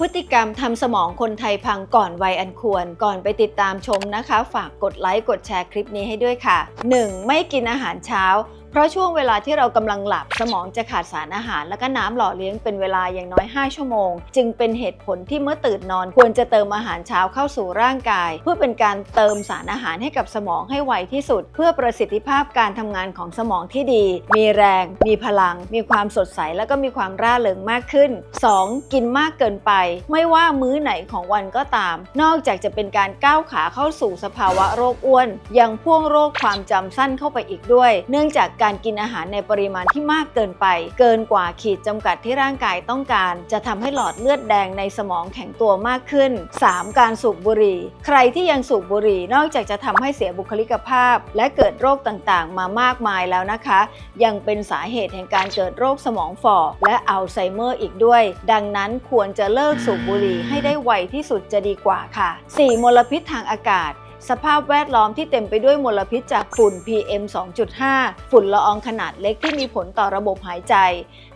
พฤติกรรมทำสมองคนไทยพังก่อนวัยอันควร ก่อนไปติดตามชมนะคะ ฝากกดไลค์กดแชร์คลิปนี้ให้ด้วยค่ะ 1. ไม่กินอาหารเช้า ราะช่วงเวลาที่เรากำลังหลับสมองจะขาดสารอาหาร และก็น้ำหล่อเลี้ยงเป็นเวลาอย่างน้อย 5 ชั่วโมง จึงเป็นเหตุผลที่เมื่อตื่นนอนควรจะเติมอาหารเช้าเข้าสู่ร่างกาย เพื่อเป็นการเติมสารอาหารให้กับสมองให้ไวที่สุด เพื่อประสิทธิภาพการทำงานของสมองที่ดี มีแรง มีพลัง มีความสดใสและก็มีความร่าเริงมากขึ้น 2. กินมากเกินไป ไม่ว่ามื้อไหนของวันก็ตาม นอกจากจะเป็นการก้าวขาเข้าสู่สภาวะโรคอ้วน ยังพ่วงโรคความจำสั้นเข้าไปอีกด้วย เนื่องจากการการกินอาหารในปริมาณที่มากเกินไป เกินกว่าขีดจำกัดที่ร่างกายต้องการ จะทำให้หลอดเลือดแดงในสมองแข็งตัวมากขึ้น 3. การสูบบุหรี่ ใครที่ยังสูบบุหรี่นอกจากจะทำให้เสียบุคลิกภาพ และเกิดโรคต่างๆ มามากมายแล้วนะคะ ยังเป็นสาเหตุแห่งการเกิดโรคสมองฝ่อและอัลไซเมอร์อีกด้วย ดังนั้นควรจะเลิกสูบบุหรี่ให้ได้ไวที่สุดจะดีกว่าค่ะ 4. มลพิษทางอากาศ สภาพแวดล้อมที่เต็มไปด้วยมลพิษจากฝุ่น PM 2.5 ฝุ่นละอองขนาดเล็กที่มีผลต่อระบบหายใจ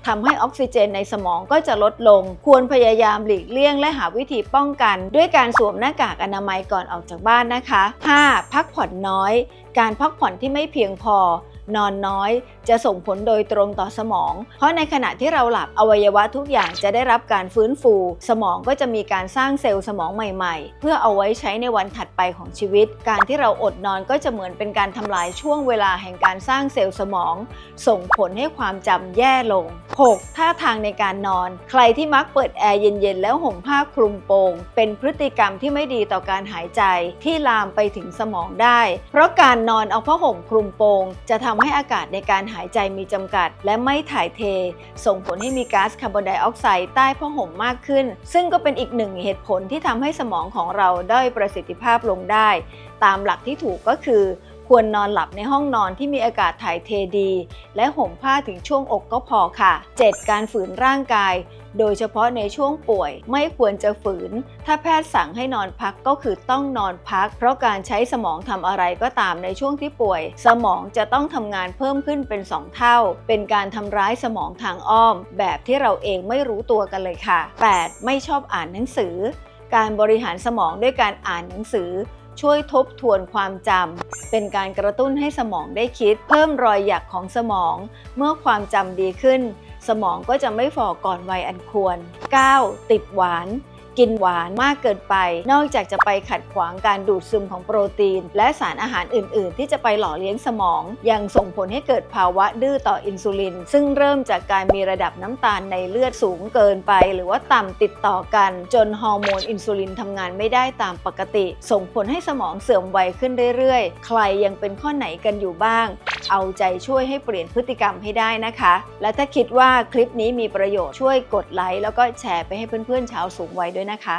ทำให้ออกซิเจนในสมองก็จะลดลง ควรพยายามหลีกเลี่ยงและหาวิธีป้องกัน ด้วยการสวมหน้ากากอนามัยก่อนออกจากบ้านนะคะ 5. พักผ่อนน้อย การพักผ่อนที่ไม่เพียงพอ นอนน้อย จะส่งผลโดยตรงต่อสมอง เพราะในขณะที่เราหลับอวัยวะทุกอย่างจะได้รับการฟื้นฟู สมองก็จะมีการสร้างเซลล์สมองใหม่ๆ เพื่อเอาไว้ใช้ในวันถัดไปของชีวิต การที่เราอดนอนก็จะเหมือนเป็นการทำลายช่วงเวลาแห่งการสร้างเซลล์สมอง ส่งผลให้ความจำแย่ลง 6. ท่าทางในการนอน ใครที่มักเปิดแอร์เย็นๆ แล้วห่มผ้าคลุมโปง เป็นพฤติกรรมที่ไม่ดีต่อการหายใจที่ลามไปถึงสมองได้ เพราะการนอนเอาผ้าห่มคลุมโปง จะทำให้อากาศในการหายใจมีจำกัด และไม่ถ่ายเท ส่งผลให้มีก๊าซคาร์บอนไดออกไซด์ใต้ผ้าห่มมากขึ้น ซึ่งก็เป็นอีกหนึ่งเหตุผลที่ทำให้สมองของเราด้อยประสิทธิภาพลงได้ ตามหลักที่ถูกก็คือ ควรนอนหลับในห้องนอนที่มีอากาศถ่ายเทดี และห่มผ้าถึงช่วงอกก็พอค่ะ 7. การฝืนร่างกาย โดยเฉพาะในช่วงป่วย ไม่ควรจะฝืน ถ้าแพทย์สั่งให้นอนพักก็คือต้องนอนพัก เพราะการใช้สมองทำอะไรก็ตามในช่วงที่ป่วย สมองจะต้องทำงานเพิ่มขึ้นเป็น 2 เท่า เป็นการทำร้ายสมองทางอ้อม แบบที่เราเองไม่รู้ตัวกันเลยค่ะ 8. ไม่ชอบอ่านหนังสือ การบริหารสมองด้วยการอ่านหนังสือ ช่วยทบทวนความจำ เป็นการกระตุ้นให้สมองได้คิด เพิ่มรอยหยักของสมอง เมื่อความจำดีขึ้น สมองก็จะไม่ฝ่อก่อนวัยอันควร 9. ติดหวาน กินหวานมากเกินไป นอกจากจะไปขัดขวางการดูดซึมของโปรตีน และสารอาหารอื่น ๆ ที่จะไปหล่อเลี้ยงสมอง ยังส่งผลให้เกิดภาวะดื้อต่ออินซูลิน ซึ่งเริ่มจากการมีระดับน้ำตาลในเลือดสูงเกินไป หรือว่าต่ำติดต่อกัน จนฮอร์โมนอินซูลินทำงานไม่ได้ตามปกติ ส่งผลให้สมองเสื่อมวัยขึ้นเรื่อย ๆ ใครยังเป็นข้อไหนกันอยู่บ้าง เอาใจช่วยให้เปลี่ยนพฤติกรรมให้ได้นะคะ และถ้าคิดว่าคลิปนี้มีประโยชน์ช่วยกดไลค์แล้วก็แชร์ไปให้เพื่อนๆชาวสูงวัยด้วยนะคะ